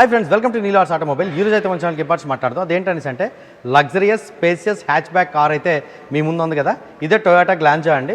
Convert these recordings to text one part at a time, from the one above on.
Hi friends welcome to Neelars automobile ఈరోజు అయితే మన ఛానల్కి పార్ట్స్ మాట్లాడదాం. అదేంటనేసి అంటే luxurious spacious hatchback car అయితే మీ ముందు ఉంది కదా? ఇదే టొయోటా గ్లాంజా అండి.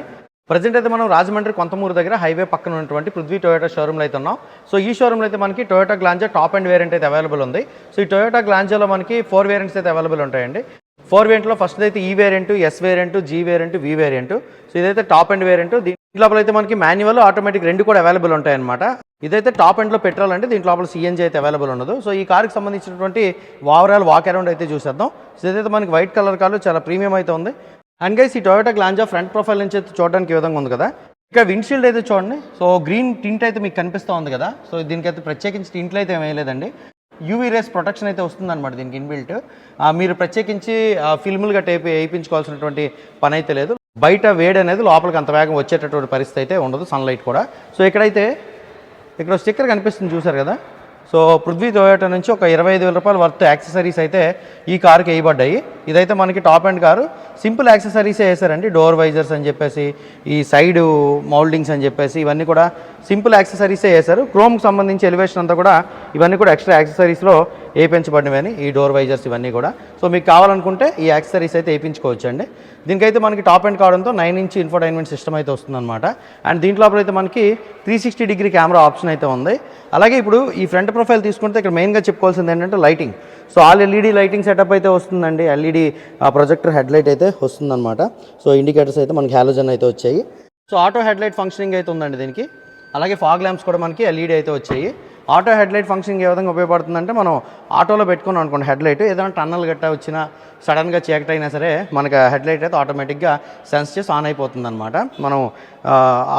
ప్రజెంట్ అయితే మనం రాజమండ్రి కొంతమూరు దగ్గర హైవే పక్కన ఉన్నటువంటి పృథ్వీ టొయోటా షోరూమ్లో అయితే ఉన్నాం. సో ఈ షోరూమ్లో అయితే మనకి Toyota Glanza top end variant అయితే అవైలబుల్ ఉంది. సో ఈ టొయోటా గ్లాంజాలో మనకి ఫోర్ వేరియంట్స్ అయితే అవైలబుల్ ఉంటాయండి. ఫోర్ వేరియంట్లో ఫస్ట్ అయితే ఈ variant S variant G variant V variant so ఇదైతే టాప్ అండ్ వేరియంట్ దీని లోపల అయితే మనకి మాన్యువల్ ఆటోమేటిక్ రెండు కూడా అవైలబుల్ ఉంటాయి అనమాట ఇదైతే టాప్ ఎండ్లో పెట్రోల్ అంటే దీంట్లో లోపల సిఎన్జీ అయితే అవైలబుల్ ఉండదు. సో ఈ కార్కి సంబంధించినటువంటి ఓవరాల్ వాక్ అరౌండ్ అయితే చూసేద్దాం. సో ఇదైతే మనకి వైట్ కలర్ కారు చాలా ప్రీమియం అయితే ఉంది. అండ్ గైస్ ఈ టొయోటా గ్లాంజా ఫ్రంట్ ప్రొఫైల్ నుంచి అయితే చూడడానికి విధంగా ఉంది కదా. ఇక్కడ విండ్షీల్డ్ అయితే చూడండి. సో గ్రీన్ టింట్ అయితే మీకు కనిపిస్తూ ఉంది కదా. సో దీనికైతే ప్రత్యేకించి టింట్లు అయితే వేయలేదండి. యూవీ రేస్ ప్రొటెక్షన్ అయితే వస్తుందన్నమాట దీనికి ఇన్బిల్ట్ మీరు ప్రత్యేకించి ఫిల్ములు గట్ట వేయించుకోవాల్సినటువంటి పని అయితే లేదు. బయట వేడి అనేది లోపలికి అంత వేగం వచ్చేటటువంటి పరిస్థితి అయితే ఉండదు సన్లైట్ కూడా. సో ఇక్కడైతే ఇక్కడ స్టిక్కర్ కనిపిస్తుంది చూసారు కదా? సో పృథ్వీ టొయోటా నుంచి ఒక ఇరవై ఐదు వేల రూపాయల వర్త్ యాక్సెసరీస్ అయితే ఈ కార్కి వేయబడ్డాయి. ఇదైతే మనకి టాప్ అండ్ కారు. సింపుల్ యాక్సెసరీసే వేసారండి డోర్ వైజర్స్ అని చెప్పేసి ఈ సైడ్ మౌల్డింగ్స్ అని చెప్పేసి ఇవన్నీ కూడా సింపుల్ యాక్సెసరీసే వేశారు. క్రోమ్కి సంబంధించి ఎలివేషన్ అంతా కూడా ఇవన్నీ కూడా ఎక్స్ట్రా యాక్సెసరీస్లో వేయించబడినవని ఈ డోర్ వైజర్స్ ఇవన్నీ కూడా. సో మీకు కావాలనుకుంటే ఈ యాక్సరీస్ అయితే వేయించుకోవచ్చు అండి దీనికైతే మనకి టాప్ అండ్ కావడంతో నైన్ ఇంచ్ ఇన్ఫోటైన్మెంట్ సిస్టమ్ అయితే వస్తుందన్నమాట. అండ్ దీంట్లో అయితే మనకి three sixty degree camera option అయితే ఉంది. అలాగే ఇప్పుడు ఈ ఫ్రంట్ ప్రొఫైల్ తీసుకుంటే ఇక్కడ మెయిన్గా చెప్పుకోవాల్సింది ఏంటంటే lighting so all LED lighting setup అయితే వస్తుందండి. ఎల్ఈడి ప్రొజెక్టర్ హెడ్లైట్ అయితే వస్తుందన్నమాట. సో ఇండికేటర్స్ అయితే మనకి హ్యాలోజన్ అయితే వచ్చాయి. సో ఆటో హెడ్లైట్ ఫంక్షనింగ్ అయితే ఉందండి దీనికి. అలాగే ఫాగ్ ల్యాంప్స్ కూడా మనకి ఎల్ఈడి అయితే వచ్చాయి. ఆటో హెడ్లైట్ ఫంక్షన్ ఏ విధంగా ఉపయోగపడుతుందంటే మనం ఆటోలో పెట్టుకున్నాం అనుకోండి హెడ్లైట్. ఏదైనా టన్నల్ గట్టా వచ్చినా సడన్గా చీకటి అయినా సరే మనకి హెడ్లైట్ అయితే ఆటోమేటిక్గా సెన్స్ చేసి ఆన్ అయిపోతుంది అనమాట మనం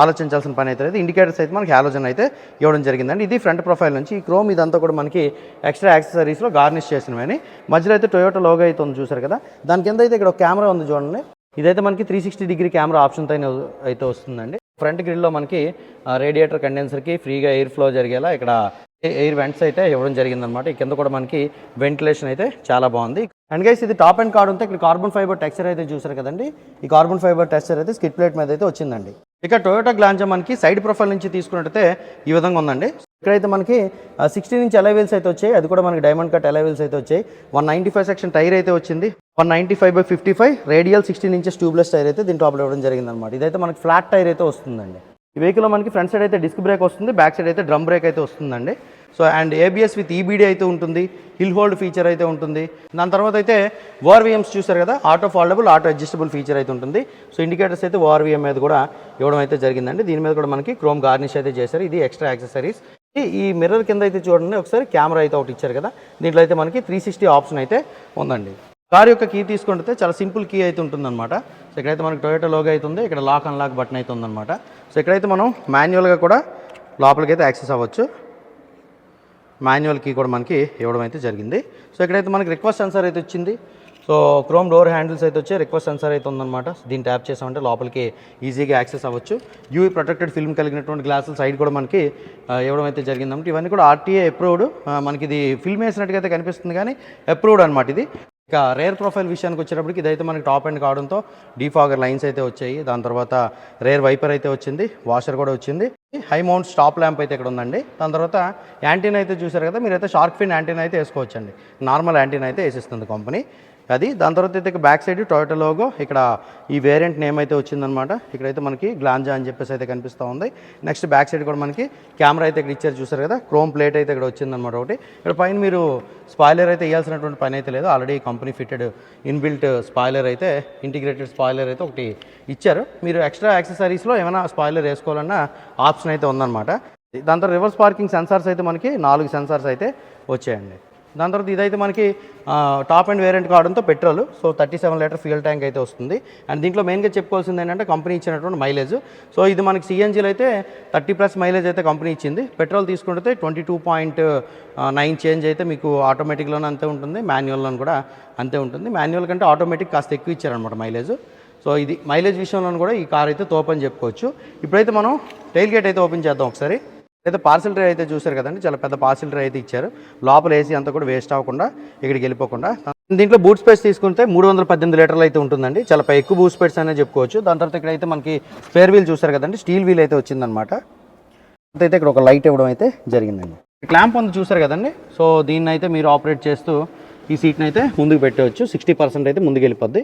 ఆలోచించాల్సిన పని అయితే లేదు. ఇండికేటర్స్ అయితే మనకి ఆలోచన అయితే ఇవ్వడం జరిగిందండి. ఇది ఫ్రంట్ ప్రొఫైల్ నుంచి ఈ క్రోమ్ ఇదంతా కూడా మనకి ఎక్స్ట్రా యాక్సెసరీస్లో గార్నిష్ చేసినవని. మధ్యలో అయితే టొయోటో లోగో అయితే ఉంది చూసారు కదా. దాని కింద అయితే ఇక్కడ ఒక కెమెరా ఉంది చూడండి. ఇదైతే మనకి త్రీ సిక్స్టీ డిగ్రీ కెమెరా ఆప్షన్తో అయితే వస్తుందండి. ఫ్రంట్ గ్రిల్లో మనకి రేడియేటర్ కండెన్సర్కి ఫ్రీగా ఎయిర్ ఫ్లో జరిగేలా ఇక్కడ ఎయిర్ వెంట్స్ అయితే ఇవ్వడం జరిగిందనమాట ఈ కింద కూడా మనకి వెంటిలేషన్ అయితే చాలా బాగుంది. అండ్ గైస్ ఇది టాప్ అండ్ కార్డ్ ఉంటే ఇక్కడ కార్బన్ ఫైబర్ టెక్స్చర్ అయితే చూసారు కదండి. ఈ కార్బన్ ఫైబర్ టెక్స్చర్ అయితే స్కిట్ ప్లేట్ మీద అయితే వచ్చిందండి. ఇక టొయోటా గ్లాంజా మనకి సైడ్ ప్రొఫైల్ నుంచి తీసుకున్నట్టయితే ఈ విధంగా ఉందండి. ఇక్కడైతే మనకి సిక్స్టీన్ ఇంచ్ అలవెల్స్ అయితే వచ్చాయి. అది కూడా మనకి డైమండ్ కట్ అలవెల్స్ అయితే వచ్చాయి. One ninety five section tyre అయితే వచ్చింది. One ninety five by fifty five radial sixteen inches tubeless tyre అయితే దీని టాప్లో ఇవ్వడం జరిగింది అనమాట ఇదైతే మనకి ఫ్లాట్ టైర్ అయితే వస్తుందండి. ఈ వెహికల్లో మనకి ఫ్రంట్ సైడ్ అయితే డిస్క్ బ్రేక్ వస్తుంది బ్యాక్ సైడ్ అయితే డ్రమ్ బ్రేక్ అయితే వస్తుందండి. So and ABS with EBD అయితే ఉంటుంది హిల్ హోల్డ్ ఫీచర్ అయితే ఉంటుంది. దాని తర్వాత అయితే ఓఆర్వీఎంస్ చూసారు కదా auto foldable auto adjustable feature అయితే ఉంటుంది. సో ఇండికేటర్స్ అయితే ఓఆర్వీఎం మీద కూడా ఇవ్వడం అయితే జరిగిందండి. దీని మీద కూడా మనకి క్రోమ్ గార్నిష్ అయితే చేశారు. ఇది ఎక్స్ట్రా యాక్సెసరీస్ ఈ మిర్రర్ కింద అయితే చూడండి ఒకసారి కెమెరా అయితే ఒకటి ఇచ్చారు కదా. దీంట్లో అయితే మనకి త్రీ సిక్స్టీ ఆప్షన్ అయితే ఉందండి. కార్ యొక్క కీ తీసుకుంటే చాలా సింపుల్ కీ అయితే ఉంటుందన్నమాట. సో ఇక్కడైతే మనకి టొయోటో లోగో అయితే ఉంది. ఇక్కడ లాక్ అన్లాక్ బటన్ అయితే ఉందన్నమాట. సో ఇక్కడైతే మనం మాన్యువల్గా కూడా లోపలికి అయితే యాక్సెస్ అవ్వచ్చు. మాన్యువల్ కీ కూడా మనకి ఇవ్వడం అయితే జరిగింది. సో ఇక్కడైతే మనకి రిక్వెస్ట్ సెన్సర్ అయితే వచ్చింది. సో క్రోమ్ డోర్ హ్యాండిల్స్ అయితే వచ్చి రిక్వెస్ట్ సెన్సర్ అయితే ఉందన్నమాట. దీన్ని ట్యాప్ చేసామంటే లోపలికి ఈజీగా యాక్సెస్ అవ్వచ్చు. యూవీ ప్రొటెక్టెడ్ ఫిల్మ్ కలిగినటువంటి గ్లాసులు సైడ్ కూడా మనకి ఇవ్వడం అయితే జరిగిందంటే ఇవన్నీ కూడా ఆర్టీఏ అప్రూవ్డ్ మనకి ఇది ఫిల్మ్ వేసినట్టుగా అయితే కనిపిస్తుంది కానీ అప్రూవ్డ్ అనమాట ఇది. ఇక రేర్ ప్రొఫైల్ విషయానికి వచ్చేటప్పటికి ఇదైతే మనకి టాప్ ఎండ్ కావడంతో డీఫాగర్ లైన్స్ అయితే వచ్చాయి. దాని తర్వాత రేర్ వైపర్ అయితే వచ్చింది వాషర్ కూడా వచ్చింది. హై మౌంట్ స్టాప్ ల్యాంప్ అయితే ఇక్కడ ఉందండి. దాని తర్వాత యాంటీనా అయితే చూసారు కదా మీరైతే షార్క్ ఫిన్ యాంటీనా అయితే వేసుకోవచ్చండి. నార్మల్ యాంటీనా అయితే వేసిస్తుంది కంపెనీ అది దాని తర్వాత అయితే బ్యాక్ సైడ్ టొయోటో లోగో ఇక్కడ ఈ వేరియంట్ నేమ్ అయితే వచ్చిందనమాట ఇక్కడైతే మనకి గ్లాంజా అని చెప్పేసి అయితే కనిపిస్తూ ఉంది. నెక్స్ట్ బ్యాక్ సైడ్ కూడా మనకి కెమెరా అయితే ఇక్కడ ఇచ్చారు చూసారు కదా? క్రోమ్ ప్లేట్ అయితే ఇక్కడ వచ్చిందనమాట ఒకటి. ఇక్కడ పైన మీరు స్పాయిలర్ అయితే వేయాల్సినటువంటి పని అయితే లేదు. Already company fitted inbuilt spoiler అయితే ఇంటిగ్రేటెడ్ స్పాయిలర్ అయితే ఒకటి ఇచ్చారు. మీరు ఎక్స్ట్రా యాక్సెసరీస్లో ఏమైనా స్పాయిలర్ వేసుకోవాలన్న ఆప్షన్ అయితే ఉందన్నమాట. దాని తర్వాత రివర్స్ పార్కింగ్ సెన్సార్స్ అయితే మనకి నాలుగు సెన్సార్స్ అయితే వచ్చాయండి. దాని తర్వాత ఇదైతే మనకి టాప్ అండ్ వేరియంట్ కావడంతో petrol. So thirty seven litre fuel tank అయితే వస్తుంది. అండ్ దీంట్లో మెయిన్గా చెప్పుకోవాల్సింది ఏంటంటే కంపెనీ ఇచ్చినటువంటి మైలేజ్ సో ఇది మనకి సిఎన్జీలో అయితే థర్టీ ప్లస్ మైలేజ్ అయితే కంపెనీ ఇచ్చింది. పెట్రోల్ తీసుకుంటే twenty two point nine change అయితే మీకు ఆటోమేటిక్లోనే అంతే ఉంటుంది. మాన్యువల్లో కూడా అంతే ఉంటుంది. మాన్యువల్ కంటే ఆటోమేటిక్ కాస్త ఎక్కువ ఇచ్చారనమాట మైలేజ్ సో ఇది మైలేజ్ విషయంలో కూడా ఈ కార్ అయితే తోపని చెప్పుకోవచ్చు. ఇప్పుడైతే మనం టైల్ గేట్ అయితే ఓపెన్ చేద్దాం ఒకసారి. అయితే పార్సిల్ ట్రే అయితే చూసారు కదండి చాలా పెద్ద పార్సిల్ ట్రే అయితే ఇచ్చారు. లోపల ఏసీ అంతా కూడా వేస్ట్ అవ్వకుండా ఇక్కడికి వెళ్ళిపోకుండా. దీంట్లో బూట్ స్పేస్ తీసుకుంటే మూడు వందల పద్దెనిమిది లీటర్లు అయితే ఉంటుందండి. చాలా ఎక్కువ బూట్ స్పేస్ అనే చెప్పుకోవచ్చు. దాని తర్వాత ఇక్కడ అయితే మనకి స్పేర్ వీల్ చూసారు కదండి స్టీల్ వీల్ అయితే వచ్చిందనమాట అయితే ఇక్కడ ఒక లైట్ ఇవ్వడం అయితే జరిగిందండి. క్లాంప్ ఉంది చూసారు కదండి సో దీన్ని అయితే మీరు ఆపరేట్ చేస్తూ ఈ సీట్ని అయితే ముందుకు పెట్టవచ్చు. సిక్స్టీ పర్సెంట్ అయితే ముందుకు వెళ్ళిపోద్ది.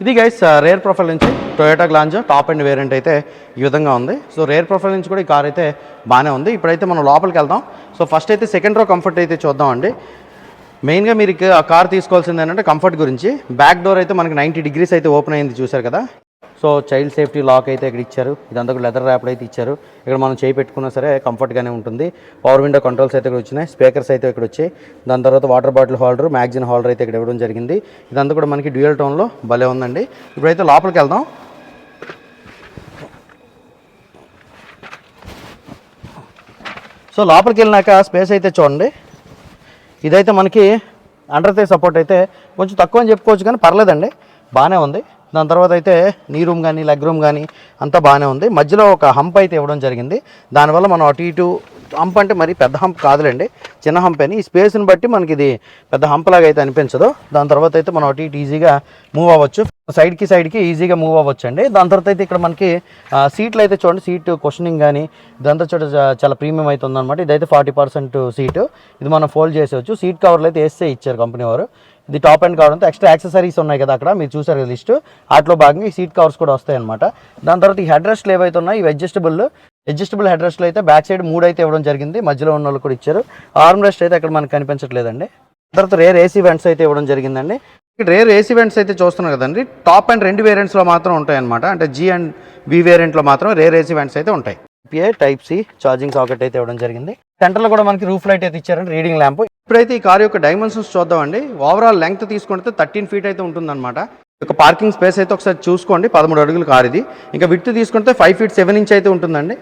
ఇది గైస్ రేర్ ప్రొఫైల్ నుంచి Toyota Glanza top end variant అయితే ఈ విధంగా ఉంది. సో రేర్ ప్రొఫైల్ నుంచి కూడా ఈ కార్ అయితే బాగానే ఉంది. ఇప్పుడైతే మనం లోపలికి వెళ్దాం. సో ఫస్ట్ అయితే సెకండ్ రో కంఫర్ట్ అయితే చూద్దామండి మెయిన్గా మీరు ఆ కార్ తీసుకోవాల్సింది ఏంటంటే కంఫర్ట్ గురించి. బ్యాక్ డోర్ అయితే మనకి నైంటీ డిగ్రీస్ అయితే ఓపెన్ అయింది చూసారు కదా. సో చైల్డ్ సేఫ్టీ లాక్ అయితే ఇక్కడ ఇచ్చారు. ఇదంతా కూడా లెదర్ ర్యాప్ అయితే ఇచ్చారు. ఇక్కడ మనం చేయి పెట్టుకున్నా సరే కంఫర్ట్గానే ఉంటుంది. పవర్ విండో కంట్రోల్స్ అయితే ఇక్కడ వచ్చినాయి. స్పీకర్స్ అయితే ఇక్కడ వచ్చాయి. దాని తర్వాత water bottle holder magazine holder అయితే ఇక్కడ ఇవ్వడం జరిగింది. ఇదంతా కూడా మనకి డ్యూయల్ టోన్లో భలే ఉందండి. ఇప్పుడైతే లోపలికి వెళ్దాం. సో లోపలికి వెళ్ళినాక స్పేస్ అయితే చూడండి. ఇదైతే మనకి అండర్ తే సపోర్ట్ అయితే కొంచెం తక్కువ అని చెప్పుకోవచ్చు కానీ పర్లేదండి. బాగానే ఉంది. దాని తర్వాత అయితే నీ రూమ్ కానీ లెగ్ రూమ్ కానీ అంతా బాగానే ఉంది. మధ్యలో ఒక హంప్ అయితే ఇవ్వడం జరిగింది. దానివల్ల మనం అటు ఇటు హంప్ అంటే మరి పెద్ద హంప్ కాదులేండి. చిన్న హంప్ అని. ఈ స్పేస్ని బట్టి మనకి ఇది పెద్ద హంప్ లాగా అయితే అనిపించదు. దాని తర్వాత అయితే మనం అటు ఇటు ఈజీగా మూవ్ అవ్వచ్చు. సైడ్కి సైడ్కి ఈజీగా మూవ్ అవ్వచ్చు అండి దాని తర్వాత అయితే ఇక్కడ మనకి సీట్లు అయితే చూడండి. సీట్ క్వశ్చనింగ్ కానీ ఇదంతా చూడ చాలా ప్రీమియం అయితే ఉందన్నమాట. ఇదైతే ఫార్టీ పర్సెంట్ సీటు ఇది మనం ఫోల్డ్ చేసేవచ్చు సీట్ కవర్లు అయితే వేస్తే ఇచ్చారు కంపెనీ వారు. ఇది టాప్ అండ్ కావడంతో ఎక్స్ట్రా యాక్సెసరీస్ ఉన్నాయి కదా అక్కడ మీరు చూసారు కదా లిస్ట్. వాటిలో భాగంగా ఈ సీట్ కవర్స్ కూడా వస్తాయి అనమాట దాని తర్వాత ఈ హెడ్ రెస్ట్లు ఏవైతే ఉన్నాయి ఇవి అడ్జస్టబుల్ అడ్జస్టబుల్ హెడ్ రెస్ట్లు అయితే బ్యాక్ సైడ్ మూడు అయితే ఇవ్వడం జరిగింది మధ్యలో ఉన్న వాళ్ళు కూడా ఇచ్చారు. ఆర్మ్ రెస్ట్ అయితే అక్కడ మనకు కనిపించట్లేదండి. తర్వాత రేర్ ఏసీ వెంట్స్ అయితే ఇవ్వడం జరిగిందండి. ఇక్కడ రేర్ ఏసీ వెంట్స్ అయితే చూస్తున్నాం కదండి టాప్ అండ్ రెండు వేరియంట్స్లో మాత్రం ఉంటాయి అనమాట అంటే జీ అండ్ వి వేరియంట్లో మాత్రం రేర్ ఏసీ వెంట్స్ అయితే ఉంటాయి. పిఏ టైప్ సి ఛార్జింగ్ సాకెట్ అయితే ఇవ్వడం జరిగింది. సెంటర్లో కూడా మనకి రూఫ్ లైట్ అయితే ఇచ్చారండి రీడింగ్ ల్యాంప్ ఇప్పుడైతే ఈ కార్ యొక్క డైమెన్షన్స్ చూద్దామండి. ఓవరాల్ లెంగ్త్ తీసుకుంటే థర్టీన్ ఫీట్ అయితే ఉంటుందన్నమాట. ఒక పార్కింగ్ స్పేస్ అయితే ఒకసారి చూసుకోండి. పదమూడు అడుగుల కార్ ఇది. ఇంకా విత్ తీసుకుంటే ఫైవ్ ఫీట్ సెవెన్ ఇంచ్ అయితే ఉంటుందండి.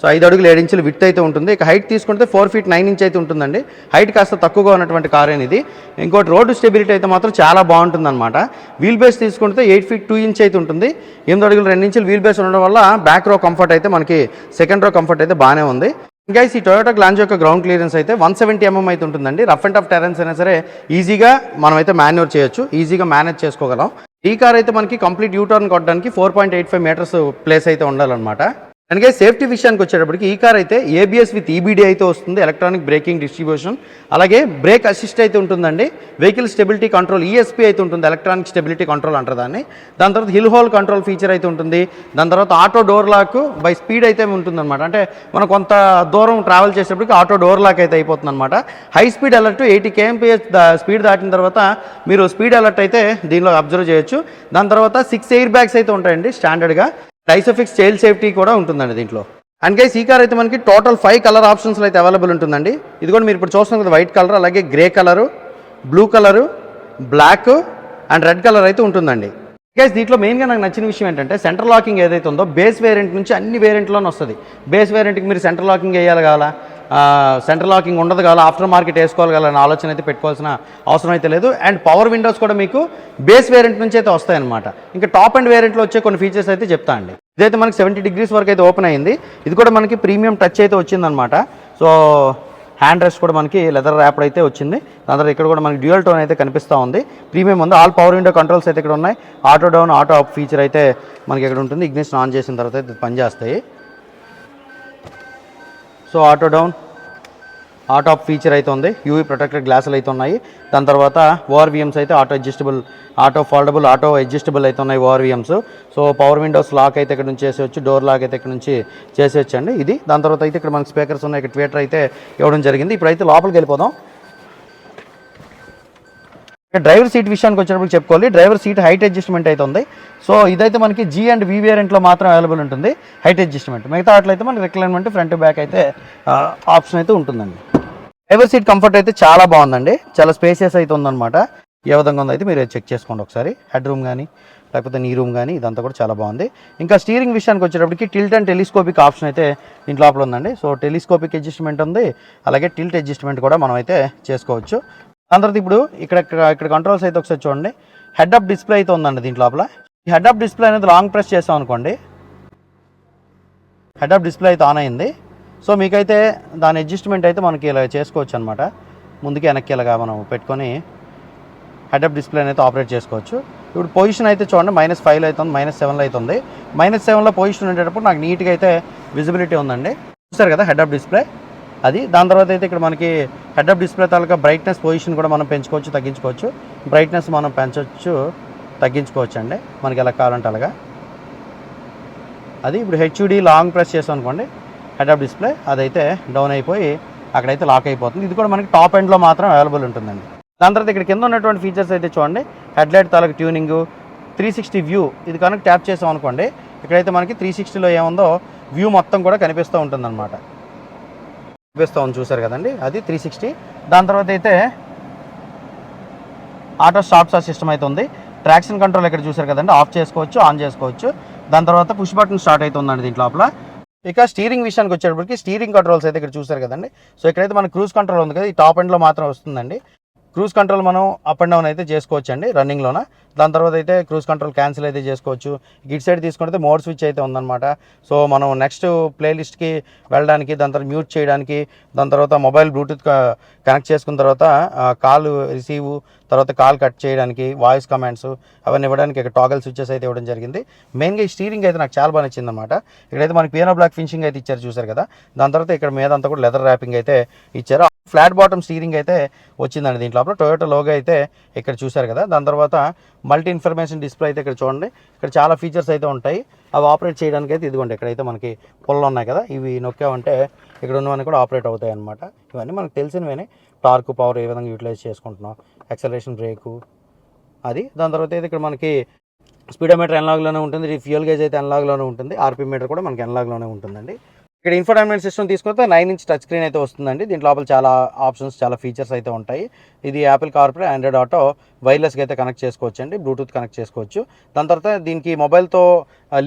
సో ఐదు అడుగులు ఏడు ఇంచులు విత్ అయితే ఉంటుంది. ఇక హైట్ తీసుకుంటే ఫోర్ ఫీట్ నైన్ ఇంచ్ అయితే ఉంటుందండి. హైట్ కాస్త తక్కువగా ఉన్నటువంటి కార్ అనేది ఇంకోటి రోడ్డు స్టెబిలిటీ అయితే మాత్రం చాలా బాగుంటుంది అనమాట వీల్ బేస్ తీసుకుంటే ఎయిట్ ఫీట్ టూ ఇంచ్ అయితే ఉంటుంది. ఎనిమిది అడుగులు రెండు ఇంచులు వీల్ బేస్ ఉండడం వల్ల బ్యాక్ రో కంఫర్ట్ అయితే మనకి సెకండ్ రో కంఫర్ట్ అయితే బాగానే ఉంది. ఇంకా ఈ టొయోటా గ్లాంజ్ యొక్క గ్రౌండ్ క్లియరెన్స్ అయితే వన్ సెవెంటీ ఎంఎం అయితే ఉంటుందండి. రఫ్ అండ్ టఫ్ టెరెన్స్ అయినా సరే ఈజీగా మనం అయితే మాన్యూర్ చేయొచ్చు. ఈజీగా మేనేజ్ చేసుకోగలం. ఈ కార్ అయితే మనకి కంప్లీట్ యూటర్న్ కొట్టడానికి four point eight five metres place అయితే ఉండాలన్నమాట. అందుకే సేఫ్టీ విషయానికి వచ్చేటప్పటికి ఈ కార్ అయితే ఏబిఎస్ విత్ ఈబీడీ అయితే వస్తుంది ఎలక్ట్రానిక్ బ్రేకింగ్ డిస్ట్రిబ్యూషన్ అలాగే బ్రేక్ అసిస్ట్ అయితే ఉంటుందండి వెహికల్ స్టెబిలిటీ కంట్రోల్ ఈఎస్పీ అయితే ఉంటుంది ఎలక్ట్రానిక్ స్టెబిలిటీ కంట్రోల్ అంటారు దాన్ని. దాని తర్వాత హిల్ హోల్ కంట్రోల్ ఫీచర్ అయితే ఉంటుంది దాని తర్వాత auto door lock by speed అయితే ఉంటుందన్నమాట. అంటే మనం కొంత దూరం ట్రావెల్ చేసేటప్పటికి ఆటో డోర్ లాక్ అయితే అయిపోతుంది అనమాట high speed alert eighty KMPS speed దాటిన తర్వాత మీరు స్పీడ్ అలర్ట్ అయితే దీనిలో అబ్జర్వ్ చేయొచ్చు. దాని తర్వాత సిక్స్ ఎయిర్ బ్యాగ్స్ అయితే ఉంటాయండి స్టాండర్డ్గా డైసోఫిక్స్ చైల్డ్ సేఫ్టీ కూడా ఉంటుందండి దీంట్లో. అండ్ గైస్ ఈ కార్ అయితే మనకి టోటల్ ఫైవ్ కలర్ ఆప్షన్స్లో అయితే అవైలబుల్ ఉంటుందండి. ఇది కూడా మీరు ఇప్పుడు చూస్తున్నారు కదా వైట్ కలర్ అలాగే grey colour blue colour black and red colour అయితే ఉంటుందండి. గైస్ దీంట్లో మెయిన్గా నాకు నచ్చిన విషయం ఏంటంటే సెంటర్ లాకింగ్ ఏదైతే ఉందో బేస్ వేరియంట్ నుంచి అన్ని వేరియంట్లోనే వస్తుంది. బేస్ వేరియంట్కి మీరు సెంటర్ లాకింగ్ వేయాలి కావాలా? సెంటర్ లాకింగ్ ఉండదు కదా ఆఫ్టర్ మార్కెట్ వేసుకోవాలి అనే ఆలోచన అయితే పెట్టుకోవాల్సిన అవసరం అయితే లేదు. అండ్ పవర్ విండోస్ కూడా మీకు బేస్ వేరియంట్ నుంచి అయితే వస్తాయన్నమాట. ఇంకా టాప్ అండ్ వేరియంట్లో వచ్చే కొన్ని ఫీచర్స్ అయితే చెప్తా అండి. ఇదైతే మనకి సెవెంటీ డిగ్రీస్ వరకు అయితే ఓపెన్ అయింది. ఇది కూడా మనకి ప్రీమియం టచ్ అయితే వచ్చిందనమాట సో హ్యాండ్ రెస్ట్ కూడా మనకి లెదర్ ర్యాప్ అయితే వచ్చింది. దాని తర్వాత ఇక్కడ కూడా మనకి డ్యూయల్ టోన్ అయితే కనిపిస్తూ ఉంది. ప్రీమియం ఉంది. ఆల్ పవర్ విండో కంట్రోల్స్ అయితే ఇక్కడ ఉన్నాయి. Auto down auto up feature అయితే మనకి ఇక్కడ ఉంటుంది. ఇగ్నిషన్ ఆన్ చేసిన తర్వాత అయితే పనిచేస్తాయి. So auto down auto feature అయితే ఉంది యూవీ ప్రొటెక్టెడ్ గ్లాసులు అయితే ఉన్నాయి. దాని తర్వాత ఓఆర్విఎమ్స్ అయితే auto adjustable auto foldable auto adjustable అయితే ఉన్నాయి ORVMs so power windows lock అయితే ఇక్కడ నుంచి చేసేవచ్చు డోర్ లాక్ అయితే ఇక్కడ నుంచి చేసేవచ్చు అండి ఇది దాని తర్వాత అయితే ఇక్కడ మనకి స్పీకర్స్ ఉన్నాయి ఇక్కడ ట్విటర్ అయితే ఇవ్వడం జరిగింది. ఇప్పుడైతే లోపలికి వెళ్ళిపోదాం. డ్రైవర్ సీట్ విషయానికి వచ్చినప్పుడు చెప్పుకోవాలి. డ్రైవర్ సీట్ హైట్ అడ్జస్ట్మెంట్ అయితే ఉంది. సో ఇదైతే మనకి జీ అండ్ వి వేరియంట్లో మాత్రం అవైలబుల్ ఉంటుంది. హైట్ అడ్జస్ట్మెంట్ మిగతా అట్లయితే మనకి రిక్లైన్మెంట్ ఫ్రంట్ బ్యాక్ అయితే ఆప్షన్ అయితే ఉంటుందండి. డ్రైవర్ సీట్ కంఫర్ట్ అయితే చాలా బాగుందండి. చాలా స్పేసియస్ అయితే ఉందన్నమాట. ఏ విధంగా ఉందో అయితే మీరు చెక్ చేసుకోండి ఒకసారి. హెడ్ రూమ్ కానీ లేకపోతే నీ రూమ్ కానీ ఇదంతా కూడా చాలా బాగుంది. ఇంకా స్టీరింగ్ విషయానికి వచ్చేటప్పటికి టిల్ట్ అండ్ టెలిస్కోపిక్ ఆప్షన్ అయితే దీంట్లో లోపల ఉందండి. సో టెలిస్కోపిక్ అడ్జస్ట్మెంట్ ఉంది. అలాగే టిల్ట్ అడ్జస్ట్మెంట్ కూడా మనం అయితే చేసుకోవచ్చు. దాని తర్వాత ఇప్పుడు ఇక్కడ ఇక్కడ- ఇక్కడ కంట్రోల్స్ అయితే ఒకసారి చూడండి. హెడ్ అప్ డిస్ప్లే అయితే ఉందండి దీంట్లో లోపల. ఈ హెడ్ అప్ డిస్ప్లే అనేది లాంగ్ ప్రెస్ చేసాం అనుకోండి. హెడ్ అప్ డిస్ప్లే అయితే ఆన్ అయింది. సో మీకైతే దాని అడ్జస్ట్మెంట్ అయితే మనకి ఇలా చేసుకోవచ్చు అనమాట ముందుకి వెనక్కి ఇలాగా మనం పెట్టుకొని హెడ్ అప్ డిస్ప్లే అయితే ఆపరేట్ చేసుకోవచ్చు. ఇప్పుడు పొజిషన్ అయితే చూడండి మైనస్ ఫైవ్లో అయితే ఉంది మైనస్ సెవెన్లో అయితే ఉంది మైనస్ సెవెన్లో పొజిషన్ ఉండేటప్పుడు నాకు నీట్గా అయితే విజిబిలిటీ ఉందండి. చూస్తారు కదా హెడ్ డిస్ప్లే అది. దాని తర్వాత అయితే ఇక్కడ మనకి హెడ్ డిస్ప్లే తాలూకా బ్రైట్నెస్ పొజిషన్ కూడా మనం పెంచుకోవచ్చు తగ్గించుకోవచ్చు. బ్రైట్నెస్ మనం పెంచవచ్చు తగ్గించుకోవచ్చు అండి మనకి ఎలా కావాలంటే అలాగా. అది ఇప్పుడు హెచ్డి లాంగ్ ప్రెస్ చేసాం అనుకోండి. హెడ్ డిస్ప్లే అదైతే డౌన్ అయిపోయి అక్కడైతే లాక్ అయిపోతుంది. ఇది కూడా మనకి టాప్ ఎండ్లో మాత్రం అవైలబుల్ ఉంటుందండి. దాని తర్వాత ఇక్కడ కింద ఉన్నటువంటి ఫీచర్స్ అయితే చూడండి. హెడ్లైట్ తాలూకు ట్యూనింగ్ త్రీ సిక్స్టీ వ్యూ ఇది కనుక ట్యాప్ చేసాం అనుకోండి ఇక్కడైతే మనకి త్రీ సిక్స్టీలో ఏముందో వ్యూ మొత్తం కూడా కనిపిస్తూ ఉంటుందన్నమాట. కనిపిస్తూ ఉంది చూసారు కదండి అది త్రీ సిక్స్టీ. దాని తర్వాత అయితే ఆటో స్టాప్ స్టార్ట్ సిస్టమ్ అయితే ఉంది. ట్రాక్షన్ కంట్రోల్ ఇక్కడ చూసారు కదండి ఆఫ్ చేసుకోవచ్చు ఆన్ చేసుకోవచ్చు. దాని తర్వాత పుష్ బటన్ స్టార్ట్ అవుతుందండి దీంట్ లోపల. ఇక స్టీరింగ్ విషయానికి వచ్చేటప్పటికి స్టీరింగ్ కంట్రోల్స్ అయితే ఇక్కడ చూసారు కదండి. సో ఇక్కడైతే మన క్రూజ్ కంట్రోల్ ఉంది కదా ఈ టాప్ ఎండ్లో మాత్రం వస్తుందండి. క్రూజ్ కంట్రోల్ మనం అప్ అండ్ డౌన్ అయితే చేసుకోవచ్చు అండి రన్నింగ్లోన దాని తర్వాత అయితే క్రూజ్ కంట్రోల్ క్యాన్సిల్ అయితే చేసుకోవచ్చు. గిట్ సైడ్ తీసుకుంటే మోడ్ స్విచ్ అయితే ఉందన్నమాట. సో మనం నెక్స్ట్ ప్లేలిస్ట్కి వెళ్ళడానికి దాని తర్వాత మ్యూట్ చేయడానికి దాని తర్వాత మొబైల్ బ్లూటూత్ కనెక్ట్ చేసుకున్న తర్వాత కాల్ రిసీవ్ తర్వాత కాల్ కట్ చేయడానికి వాయిస్ కమాండ్స్ అవన్నీ ఇవ్వడానికి ఇక్కడ టాగల్ స్విచ్చెస్ అయితే ఇవ్వడం జరిగింది. మెయిన్గా ఈ స్టీరింగ్ అయితే నాకు చాలా బాగా నచ్చింది అనమాట ఇక్కడైతే మనకి పియానో బ్లాక్ ఫినిషింగ్ అయితే ఇచ్చారు చూసారు కదా. దాని తర్వాత ఇక్కడ మీద అంతా కూడా లెదర్ ర్యాపింగ్ అయితే ఇచ్చారు. ఫ్లాట్ బాటమ్ స్టీరింగ్ అయితే వచ్చిందండి దీంట్లో. టొయోటో లోగో అయితే ఇక్కడ చూసారు కదా. దాని తర్వాత మల్టీ ఇన్ఫర్మేషన్ డిస్ప్లే అయితే ఇక్కడ చూడండి. ఇక్కడ చాలా ఫీచర్స్ అయితే ఉంటాయి. అవి ఆపరేట్ చేయడానికి అయితే ఇదిగోండి ఇక్కడైతే మనకి పొలలు ఉన్నాయి కదా. ఇవి నొక్కామంటే ఇక్కడ ఉన్నవన్నీ కూడా ఆపరేట్ అవుతాయి అనమాట ఇవన్నీ మనకు తెలిసినవి. టార్క్ పవర్ ఏ విధంగా యూటిలైజ్ చేసుకుంటున్నాం. యాక్సలరేషన్ బ్రేకు అది దాని తర్వాత అయితే ఇక్కడ మనకి స్పీడోమీటర్ ఎన్లాగ్లోనే ఉంటుంది ఫ్యూయల్ గేజ్ అయితే ఎన్లాగ్లోనే ఉంటుంది ఆర్పీ మీటర్ కూడా మనకి ఎన్లాగ్లోనే ఉంటుందండి. ఇక్కడ ఇన్ఫోటైన్మెంట్ సిస్టమ్ తీసుకుంటే నైన్ ఇంచ్ టచ్ స్క్రీన్ అయితే వస్తుందండి. దీని లోపల చాలా ఆప్షన్స్ చాలా ఫీచర్స్ అయితే ఉంటాయి. ఇది యాపిల్ కార్పొరేట్ ఆండ్రాయిడ్ ఆటో వైర్లెస్గా అయితే కనెక్ట్ చేసుకోవచ్చు అండి బ్లూటూత్ కనెక్ట్ చేసుకోవచ్చు. దాని తర్వాత దీనికి మొబైల్తో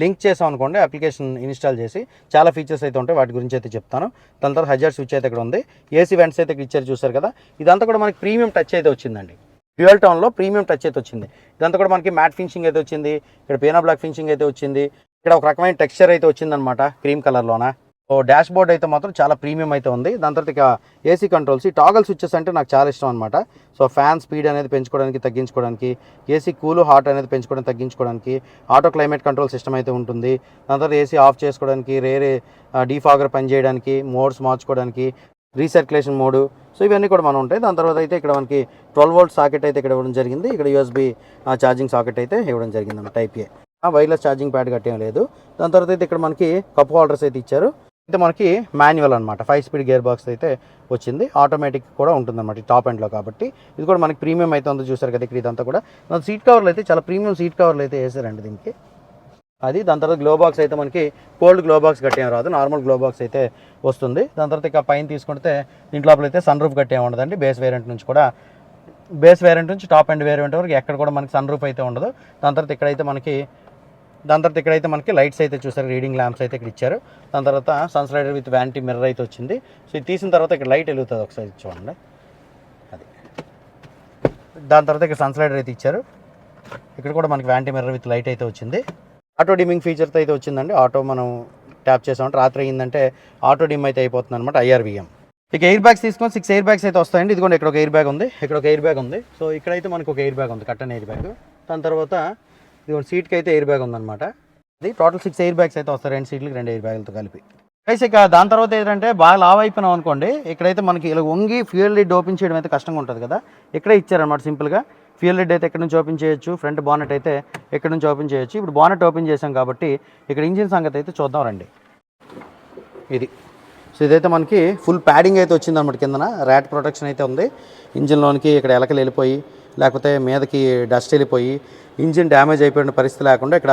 లింక్ చేసాం అనుకోండి అప్లికేషన్ ఇన్స్టాల్ చేసి చాలా ఫీచర్స్ అయితే ఉంటాయి. వాటి గురించి అయితే చెప్తాను. దాని తర్వాత హజార్ స్విచ్ అయితే ఇక్కడ ఉంది. ఏసీ వెంట్స్ అయితే ఇక్కడ ఇచ్చారు చూసారు కదా. ఇదంతా కూడా మనకి ప్రీమియం టచ్ అయితే వచ్చిందండి. డ్యూయల్ టౌన్లో ప్రీమియం టచ్ అయితే వచ్చింది. ఇదంతా కూడా మనకి మ్యాట్ ఫినిషింగ్ అయితే వచ్చింది. ఇక్కడ పేనా బ్లాక్ ఫినిషింగ్ అయితే వచ్చింది. ఇక్కడ ఒక రకమైన టెక్స్చర్ అయితే వచ్చిందనమాట క్రీమ్ కలర్లోనా డాష్ బోర్డ్ అయితే మాత్రం చాలా ప్రీమియం అయితే ఉంది. దాని తర్వాత ఇక ఏసీ కంట్రోల్స్ ఈ టాగల్ స్విచ్చెస్ అంటే నాకు చాలా ఇష్టం అనమాట సో ఫ్యాన్ స్పీడ్ అనేది పెంచుకోవడానికి తగ్గించుకోవడానికి ఏసీ కూల్ హాట్ అనేది పెంచుకోవడానికి తగ్గించుకోవడానికి ఆటో క్లైమేట్ కంట్రోల్ సిస్టమ్ అయితే ఉంటుంది. దాని తర్వాత ఏసీ ఆఫ్ చేసుకోవడానికి రేరే డీఫాగర్ పనిచేయడానికి మోడ్స్ మార్చుకోవడానికి రీసర్క్యులేషన్ మోడ్ సో ఇవన్నీ కూడా మనం ఉంటాయి. దాని తర్వాత అయితే ఇక్కడ మనకి ట్వెల్వ్ వోల్ట్ సాకెట్ అయితే ఇక్కడ ఇవ్వడం జరిగింది. ఇక్కడ యూఎస్బీ ఛార్జింగ్ సాకెట్ అయితే ఇవ్వడం జరిగింది అన్నమాట type A wireless charging pad కట్టేం లేదు. దాని తర్వాత అయితే ఇక్కడ మనకి కప్ హోల్డర్స్ అయితే ఇచ్చారు. అయితే మనకి మాన్యువల్ అనమాట ఫైవ్ స్పీడ్ గేర్ బాక్స్ అయితే వచ్చింది. ఆటోమేటిక్ కూడా ఉంటుందన్నమాట ఈ టాప్ ఎండ్లో కాబట్టి. ఇది కూడా మనకి ప్రీమియం అయితే ఉందో చూసారు కదా ఇక్కడ ఇదంతా కూడా. దాని సీట్ కవర్లు అయితే చాలా ప్రీమియం సీట్ కవర్లు అయితే వేసారండి దీనికి. అది దాని తర్వాత గ్లో బాక్స్ అయితే మనకి కోల్డ్ గ్లో బాక్స్ కట్టేం రాదు. నార్మల్ గ్లో బాక్స్ అయితే వస్తుంది. దాని తర్వాత ఇక పైన తీసుకుంటే దీంట్లో అయితే సన్ రూఫ్ కట్టేం ఉండదండి. బేస్ వేరియంట్ నుంచి కూడా. బేస్ వేరియంట్ నుంచి టాప్ అండ్ వేరియంట్ వరకు ఎక్కడ కూడా మనకి సన్ రూఫ్ అయితే ఉండదు. దాని తర్వాత ఇక్కడైతే మనకి దాని తర్వాత ఇక్కడైతే మనకి లైట్స్ అయితే చూసారు రీడింగ్ ల్యాంప్స్ అయితే ఇక్కడ ఇచ్చారు. దాని తర్వాత sun slider with vanity mirror అయితే వచ్చింది. సో ఇది తీసిన తర్వాత ఇక్కడ లైట్ వెలుగుతుంది ఒకసారి చూడండి. అది. దాని తర్వాత ఇక్కడ సన్ స్లైడర్ అయితే ఇచ్చారు. ఇక్కడ కూడా మనకి వ్యాంటీ మిర్రర్ విత్ లైట్ అయితే వచ్చింది. ఆటో డిమ్మింగ్ ఫీచర్తో అయితే వచ్చిందండి. ఆటో మనం ట్యాప్ చేసామంటే రాత్రి అయిందంటే ఆటో డిమ్ అయితే అయిపోతుంది అనమాట ఐఆర్విఎం ఇక ఎయిర్ బ్యాగ్స్ తీసుకొని సిక్స్ ఎయిర్ బ్యాగ్స్ అయితే వస్తాయండి. ఇదిగోండి ఇక్కడ ఒక ఎయిర్ బ్యాగ్ ఉంది. ఇక్కడ ఒక ఎయిర్ బ్యాగ్ ఉంది. సో ఇక్కడైతే మనకు ఒక ఎయిర్ బ్యాగ్ ఉంది కట్టన్ ఎయిర్ బ్యాగ్ దాని తర్వాత ఇదిగోండి సీట్కి అయితే ఎయిర్ బ్యాగ్ ఉందన్నమాట. ఇది టోటల్ సిక్స్ ఎయిర్ బ్యాగ్స్ అయితే వస్తాయి. రెండు సీట్లకి రెండు ఎయిర్ బ్యాగులతో కలిపి. అయితే ఇక దాని తర్వాత ఏంటంటే బాగా లావ్ అయిపోయినాం అనుకోండి ఇక్కడైతే మనకి ఇలా వంగి ఫ్యూయల్ లిడ్ ఓపెన్ చేయడం అయితే కష్టంగా ఉంటుంది కదా. ఇక్కడే ఇచ్చారనమాట సింపుల్గా ఫ్యూయల్ లిడ్ అయితే ఎక్కడి నుంచి ఓపెన్ చేయొచ్చు? ఫ్రంట్ బానెట్ అయితే ఎక్కడి నుంచి ఓపెన్ చేయొచ్చు? ఇప్పుడు బానెట్ ఓపెన్ చేసాం కాబట్టి ఇక్కడ ఇంజిన్ సంగతి అయితే చూద్దాం రండి. ఇది. సో ఇదైతే మనకి ఫుల్ ప్యాడింగ్ అయితే వచ్చింది అనమాట కిందన. ర్యాట్ ప్రొటెక్షన్ అయితే ఉంది. ఇంజిన్లోనికి ఇక్కడ ఎలకలు వెళ్ళిపోయి లేకపోతే మీదకి డస్ట్ వెళ్ళిపోయి ఇంజిన్ డ్యామేజ్ అయిపోయిన పరిస్థితి లేకుండా ఇక్కడ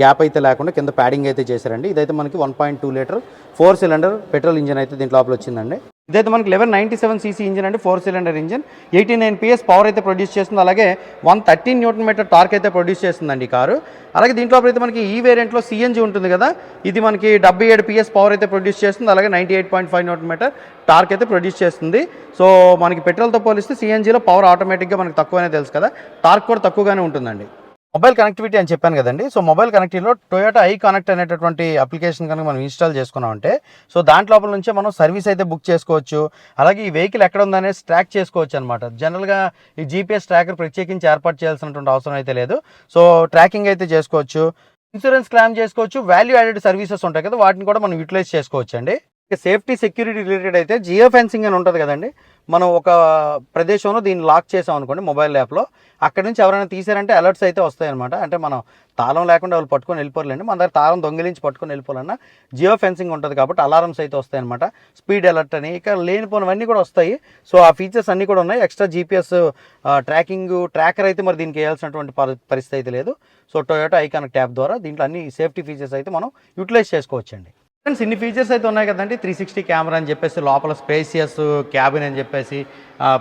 గ్యాప్ అయితే లేకుండా కింద ప్యాడింగ్ అయితే చేశారండి. ఇదైతే మనకి one point two litre four cylinder petrol engine అయితే దీని లోపల వచ్చిందండి. ఇదైతే మనకి eleven ninety seven CC engine అండి four cylinder engine eighty nine PS power అయితే ప్రొడ్యూస్ చేస్తుంది. అలాగే one thirteen newton metre torque అయితే ప్రొడ్యూస్ చేస్తుందండి ఈ కారు. అలాగే దీంట్లో అయితే మనకి ఈ వేరియంట్లో సిఎన్జి ఉంటుంది కదా ఇది మనకి డెబ్బై ఏడు పిఎస్ పవర్ అయితే ప్రొడ్యూస్ చేస్తుంది. అలాగే ninety eight point five newton metre torque అయితే ప్రొడ్యూస్ చేస్తుంది. సో మనకి పెట్రోల్తో పోలిస్తే సిఎన్జిలో పవర్ ఆటోమేటిక్గా మనకి తక్కువనే తెలుసు కదా టార్క్ కూడా తక్కువగానే ఉంటుందండి. మొబైల్ కనెక్టివిటీ అని చెప్పాను కదండి. సో మొబైల్ కనెక్టివిటీలో టొయోటా ఐ కనెక్ట్ అనేటటువంటి అప్లికేషన్ కనుక మనం ఇన్స్టాల్ చేసుకున్నామంటే సో దాంట్ లోపల నుంచే మనం సర్వీస్ అయితే బుక్ చేసుకోవచ్చు. అలాగే ఈ వెహికల్ ఎక్కడ ఉందనేది ట్రాక్ చేసుకోవచ్చు అనమాట జనరల్గా ఈ జీపీఎస్ ట్రాకర్ ప్రత్యేకించి ఏర్పాటు చేయాల్సినటువంటి అవసరం అయితే లేదు. సో ట్రాకింగ్ అయితే చేసుకోవచ్చు. ఇన్సూరెన్స్ క్లెయిమ్ చేసుకోవచ్చు. వాల్యూ యాడెడ్ సర్వీసెస్ ఉంటాయి కదా వాటిని కూడా మనం యూటిలైజ్ చేసుకోవచ్చు అండి సేఫ్టీ సెక్యూరిటీ రిలేటెడ్ అయితే జియో ఫెన్సింగ్ అని ఉంటుంది కదండి. మనం ఒక ప్రదేశంలో దీన్ని లాక్ చేసాం అనుకోండి మొబైల్ యాప్లో అక్కడ నుంచి ఎవరైనా తీసారంటే అలర్ట్స్ అయితే వస్తాయన్నమాట. అంటే మనం తాళం లేకుండా వాళ్ళు పట్టుకొని వెళ్ళిపోలేండి. మన దగ్గర తాళం దొంగిలించి పట్టుకొని వెళ్ళిపోవాలన్నా జియో ఫెన్సింగ్ ఉంటుంది కాబట్టి అలారమ్స్ అయితే వస్తాయి అనమాట స్పీడ్ అలర్ట్ అని ఇక లేనిపోయినవన్నీ కూడా వస్తాయి. సో ఆ ఫీచర్స్ అన్నీ కూడా ఉన్నాయి. ఎక్స్ట్రా జీపీఎస్ ట్రాకింగ్ ట్రాకర్ అయితే మరి దీనికి వేయాల్సినటువంటి పరిస్థితి అయితే లేదు. సో టొయోటో ఐకానిక్ ట్యాబ్ ద్వారా దీంట్లో అన్ని సేఫ్టీ ఫీచర్స్ అయితే మనం యూటిలైజ్ చేసుకోవచ్చండి. ఫ్రెండ్స్ ఇన్ని ఫీచర్స్ అయితే ఉన్నాయి కదండి. త్రీ సిక్స్టీ కెమెరా అని చెప్పేసి లోపల స్పేసియస్ క్యాబిన్ అని చెప్పేసి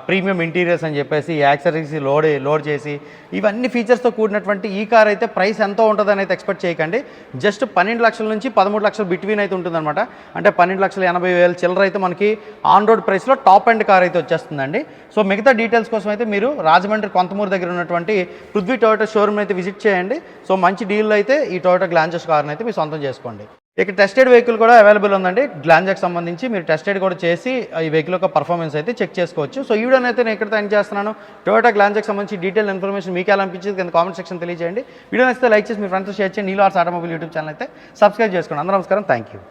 ప్రీమియం ఇంటీరియర్స్ అని చెప్పేసి యాక్సరీస్ లోడ్ లోడ్ చేసి ఇవన్నీ ఫీచర్స్తో కూడినటువంటి ఈ కార్ అయితే ప్రైస్ ఎంతో ఉంటుందని అయితే ఎక్స్పెక్ట్ చేయకండి. జస్ట్ పన్నెండు లక్షల నుంచి పదమూడు లక్షలు బిట్వీన్ అయితే ఉంటుందన్నమాట. అంటే పన్నెండు లక్షల ఎనభై వేల చిల్లర అయితే మనకి ఆన్ రోడ్ ప్రైస్లో టాప్ అండ్ కార్ అయితే వచ్చేస్తుందండి. సో మిగతా డీటెయిల్స్ కోసం అయితే మీరు రాజమండ్రి కొంతమూరు దగ్గర ఉన్నటువంటి పృథ్వీ టొయోటో షోరూమ్ అయితే విజిట్ చేయండి. సో మంచి డీల్ అయితే ఈ టొయోటో గ్లాంజెస్ కార్ని అయితే మీరు సొంతం చేసుకోండి. ఇక టెస్టెడ్ వెహికల్ కూడా అవైలబుల్ ఉందండి. గ్లాంజాకి సంబంధించి మీరు టెస్టెడ్ కూడా చేసి ఈ వెహికల్ యొక్క పర్ఫార్మెన్స్ అయితే చెక్ చేసుకోవచ్చు. సో ఈ వీడియోని అయితే నేను ఇక్కడ ఎండ్ చేస్తున్నాను. టొయోటా గ్లాంజాకి సంబంధించి డీటెయిల్ ఇన్ఫర్మేషన్ మీకు ఎలా అనిపించింది కింద కామెంట్ సెక్షన్ తెలియజేయండి. వీడియో నచ్చితే లైక్ చేసి మీ ఫ్రెండ్స్ షేర్ చేయండి. నీలో ఆర్ట్స్ ఆటోమొబైల్ యూట్యూబ్ ఛానల్ అయితే సబ్స్క్రైబ్ చేసుకోండి. అందరూ నమస్కారం. Thank you